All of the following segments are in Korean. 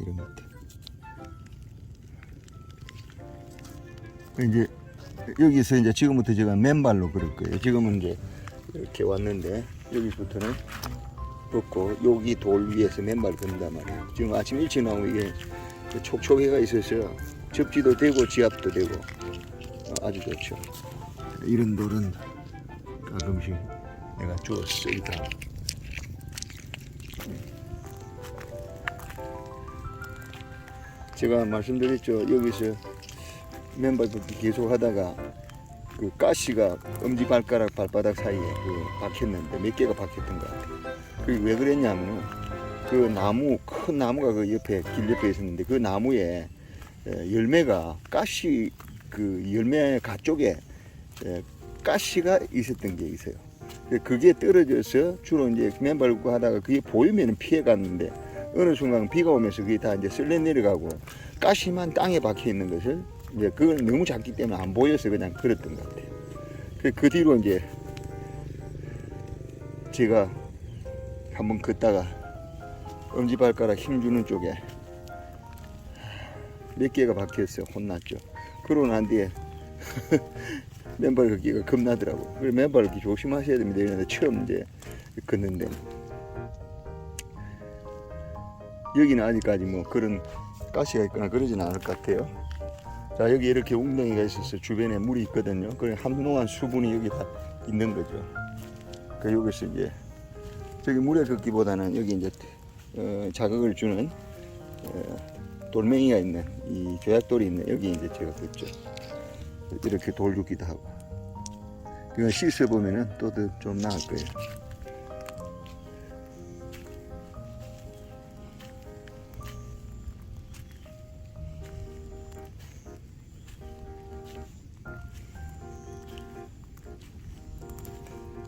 이런 것들. 이제 여기서 이제 지금부터 제가 맨발로 걸을 거예요. 지금은 이제 이렇게 왔는데 여기부터는 걷고 여기 돌 위에서 맨발 걷는단 말이에요. 지금 아침 일찍 나오면 이게 촉촉해가 있어서 접지도 되고 지압도 되고 어, 아주 좋죠. 이런 돌은 가끔씩 내가 주워 쓰이다. 제가 말씀드렸죠. 여기서 걷기 계속 하다가 그 가시가 엄지 발가락 발바닥 사이에 그 박혔는데 몇 개가 박혔던 것 같아요. 그게 왜 그랬냐면은 그 나무 큰 나무가 그 옆에 길 옆에 있었는데 그 나무에 에, 열매가 가시 그 열매 가쪽에 에, 가시가 있었던 게 있어요. 그 그게 떨어져서 주로 이제 맨발 걷고 하다가 그게 보이면 피해 갔는데 어느 순간 비가 오면서 그게 다 이제 쓸려 내려가고 가시만 땅에 박혀 있는 것을 이제 그걸 너무 작기 때문에 안 보여서 그냥 걸었던 것 같아요. 그, 그 뒤로 이제 제가 한번 걷다가 엄지발가락 힘주는 쪽에 몇 개가 박혔어요. 혼났죠. 그러고 난 뒤에 맨발 걷기가 겁나더라고. 그래 맨발 걷기 조심하셔야 됩니다. 이런데 처음 이제 걷는데 여기는 아직까지 뭐 그런 가시가 있거나 그러진 않을 것 같아요. 자 여기 이렇게 웅덩이가 있어서 주변에 물이 있거든요. 그래 한동안 수분이 여기 다 있는 거죠. 그 여기서 이제 저기 물에 걷기보다는 여기 이제 어, 자극을 주는 어, 돌멩이가 있는 이 조약돌이 있는 여기 이제 제가 걷죠. 이렇게 돌 줍기도 하고. 이건 씻어 보면은 또 좀 나을 거예요.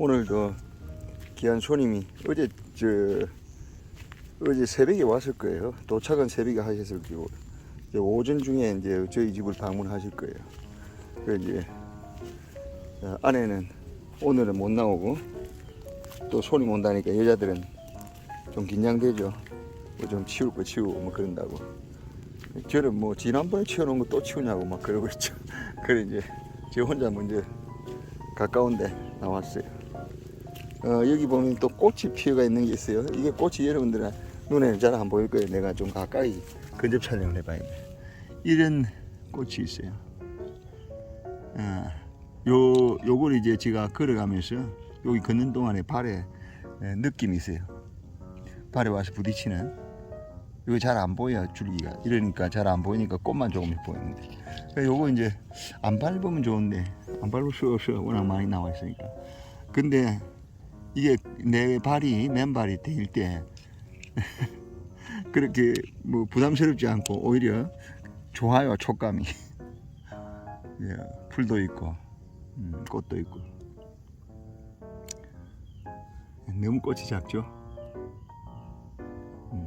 오늘도 귀한 손님이 어제 저 어제 새벽에 왔을 거예요. 도착은 새벽에 하셨을 거고 이제 오전 중에 이제 저희 집을 방문하실 거예요. 그 이제 어, 아내는 오늘은 못 나오고 또 손님 온다니까 여자들은 좀 긴장되죠. 뭐 좀 치울 거 치우고 뭐 그런다고. 저는 뭐 지난번에 치워놓은 거 또 치우냐고 막 그러고 있죠. 그래 이제 저 혼자 먼저 가까운데 나왔어요. 어, 여기 보면 또 꽃이 피어가 있는 게 있어요. 이게 꽃이 여러분들 눈에 잘안 보일 거예요. 내가 좀 가까이 근접 촬영을 해봐야 돼. 이런 꽃이 있어요. 어, 요, 요걸 이제 제가 걸어가면서 여기 걷는 동안에 발에 에, 느낌이 있어요. 발에 와서 부딪히는. 이거 잘 안 보여 줄기가 이러니까 잘 안 보이니까 꽃만 조금씩 보이는데 그러니까 요거 이제 안 밟으면 좋은데 안 밟을 수 없어 워낙 많이 나와 있으니까 근데 이게 내 발이 맨발이 될 때 그렇게 뭐 부담스럽지 않고 오히려 좋아요 촉감이. 예, 풀도 있고 음, 꽃도 있고. 너무 꽃이 작죠? 음,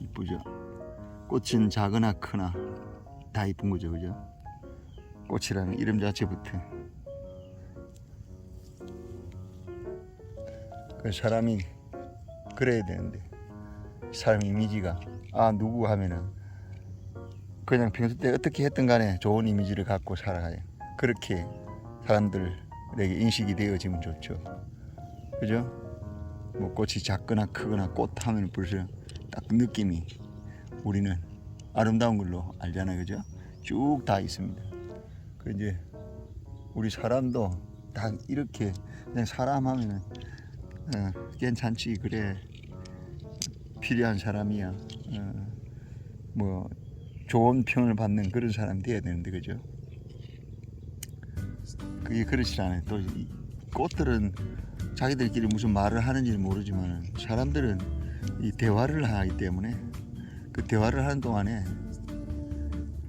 이쁘죠? 꽃은 작으나 크나 다 이쁜 거죠 그죠? 꽃이라는 이름 자체부터 그 사람이 그래야 되는데 사람 이미지가 아 누구 하면은 그냥 평소 때 어떻게 했든 간에 좋은 이미지를 갖고 살아가요 그렇게 사람들에게 인식이 되어지면 좋죠. 그죠? 뭐 꽃이 작거나 크거나 꽃 하면 벌써 딱 느낌이 우리는 아름다운 걸로 알잖아요. 그죠? 쭉 다 있습니다. 그 이제 우리 사람도 다 이렇게 그냥 사람 하면은 어, 괜찮지 그래. 필요한 사람이야. 어, 뭐 좋은 평을 받는 그런 사람 돼야 되는데 그죠? 그게 그렇지 않아요. 또이 꽃들은 자기들끼리 무슨 말을 하는지는 모르지만 사람들은 이 대화를 하기 때문에 그 대화를 하는 동안에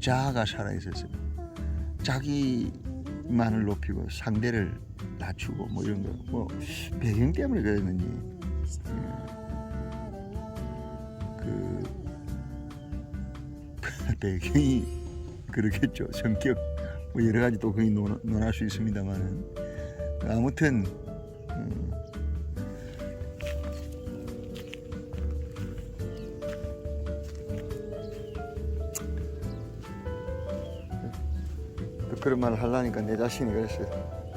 자아가 살아 있었어요. 자기 만을 높이고 상대를 낮추고 뭐 이런 거. 뭐 배경 때문에 그랬는지 예. 그 배경이 그렇겠죠. 성격 뭐 여러 가지 또 거기 논, 논할 수 있습니다만은. 아무튼 음, 그런 말을 하려니까 내 자신이 그랬어요.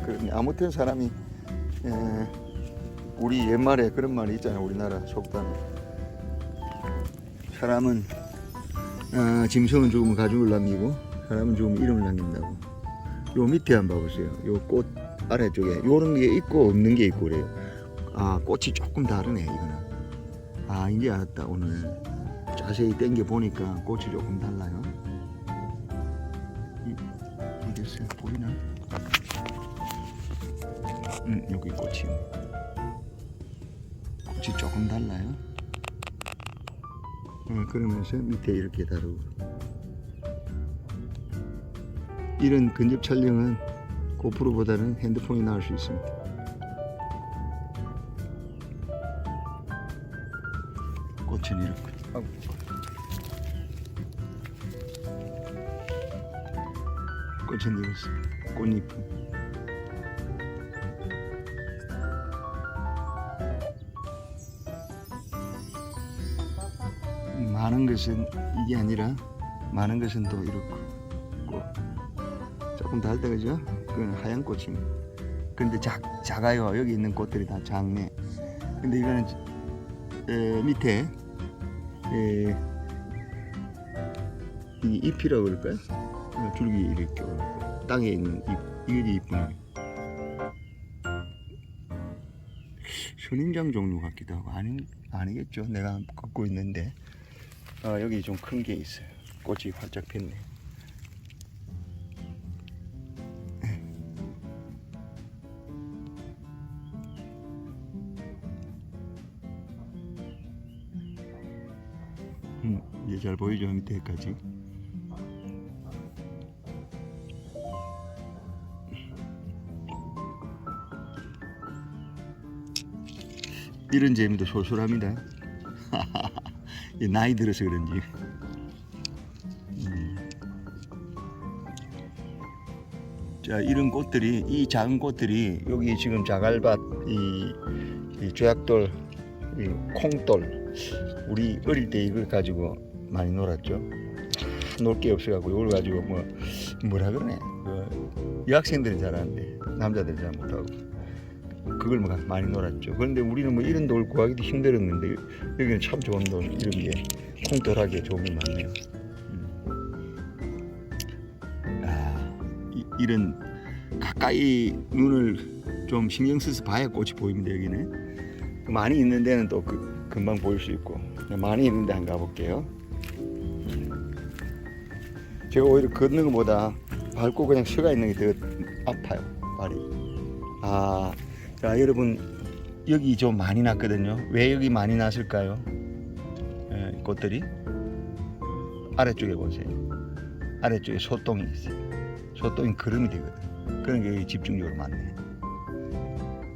그러니 아무튼 사람이 에, 우리 옛말에 그런 말이 있잖아요. 우리나라 속담에 사람은 어, 짐승은 죽으면 가죽을 남기고 사람은 죽으면 이름을 남긴다고. 요 밑에 한번 봐보세요. 요 꽃 아래쪽에 요런 게 있고 없는 게 있고 그래요. 아 꽃이 조금 다르네 이거는. 아 이제 알았다 오늘 자세히 땡겨 보니까 꽃이 조금 달라요. 이, 이겼어요 보이나? 음 여기 꽃이 꽃이 조금 달라요. 어, 그러면서 밑에 이렇게 다르고 이런 근접 촬영은 고프로보다는 핸드폰이 나을 수 있습니다. 꽃은 이렇게. 아이고. 꽃은 이렇습니다. 꽃잎은. 많은 것은 이게 아니라 많은 것은 또 이렇고 꽃. 조금 달다 그죠? 그건 하얀 꽃입니다. 근데 작, 작아요. 여기 있는 꽃들이 다 작네. 근데 이거는 에, 밑에 에, 이 잎이라고 그럴까요? 어, 줄기 이렇게 올라오고 땅에 있는 잎 이게 이쁘네. 선인장 종류 같기도 하고 아니 아니겠죠. 내가 갖고 있는데 어, 여기 좀 큰 게 있어요. 꽃이 활짝 폈네. 음, 이제 잘 보이죠 밑에까지. 이런 재미도 솔솔합니다. 이 나이 들어서 그런지. 음. 자 이런 꽃들이 이 작은 꽃들이 여기 지금 자갈밭 이, 이 죄악돌 이 콩돌 우리 어릴 때 이걸 가지고 많이 놀았죠. 놀 게 없어갖고 이걸 가지고 뭐 뭐라 그러네. 그 여학생들은 잘하는데 남자들은 잘 못하고 그걸 뭐 많이 놀았죠. 그런데 우리는 뭐 이런 돌 구하기도 힘들었는데 여기는 참 좋은 돌 이런 게 콩돌하게 좋은 게 많네요. 음. 아 이, 이런 가까이 눈을 좀 신경 써서 봐야 꽃이 보입니다 여기는. 많이 있는 데는 또 그, 금방 보일 수 있고 많이 있는 데 한번 가볼게요. 제가 오히려 걷는 것보다 밟고 그냥 서가 있는 게 더 아파요 발이. 아, 자 여러분 여기 좀 많이 났거든요. 왜 여기 많이 났을까요? 예, 꽃들이 아래쪽에 보세요. 아래쪽에 소똥이 있어요. 소똥이 그름이 되거든. 그런 게 여기 집중적으로 많네.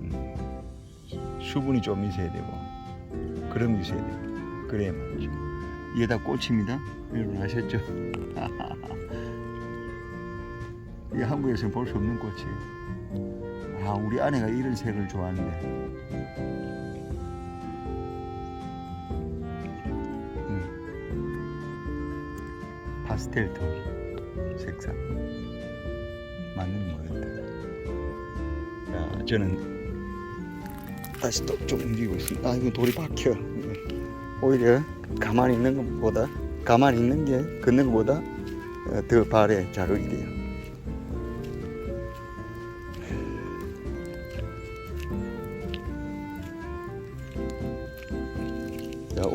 음, 수분이 좀 있어야 되고 그름이 있어야 되고 그래야 말이죠. 이게 다 꽃입니다. 여러분 아셨죠? 이게 한국에서는 볼 수 없는 꽃이에요. 아, 우리 아내가 이런 색을 좋아하는데. 음. 파스텔 톤 색상. 맞는 모양이다. 자, 저는 다시 또 좀 움직이고 있습니다. 아, 이거 돌이 박혀. 오히려 가만히 있는 것보다, 가만히 있는 게 걷는 것보다 어, 더 발에 자극이 돼요.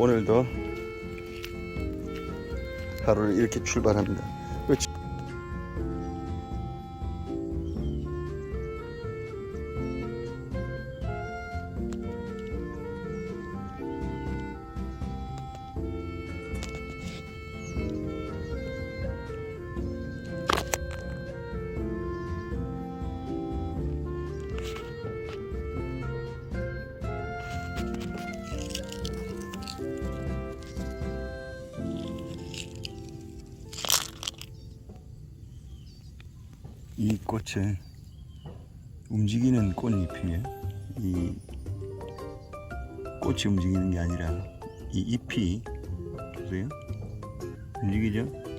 오늘도 하루를 이렇게 출발합니다. 이 꽃은 움직이는 꽃잎이에요. 이 꽃이 움직이는 게 아니라 이 잎이 보세요. 움직이죠?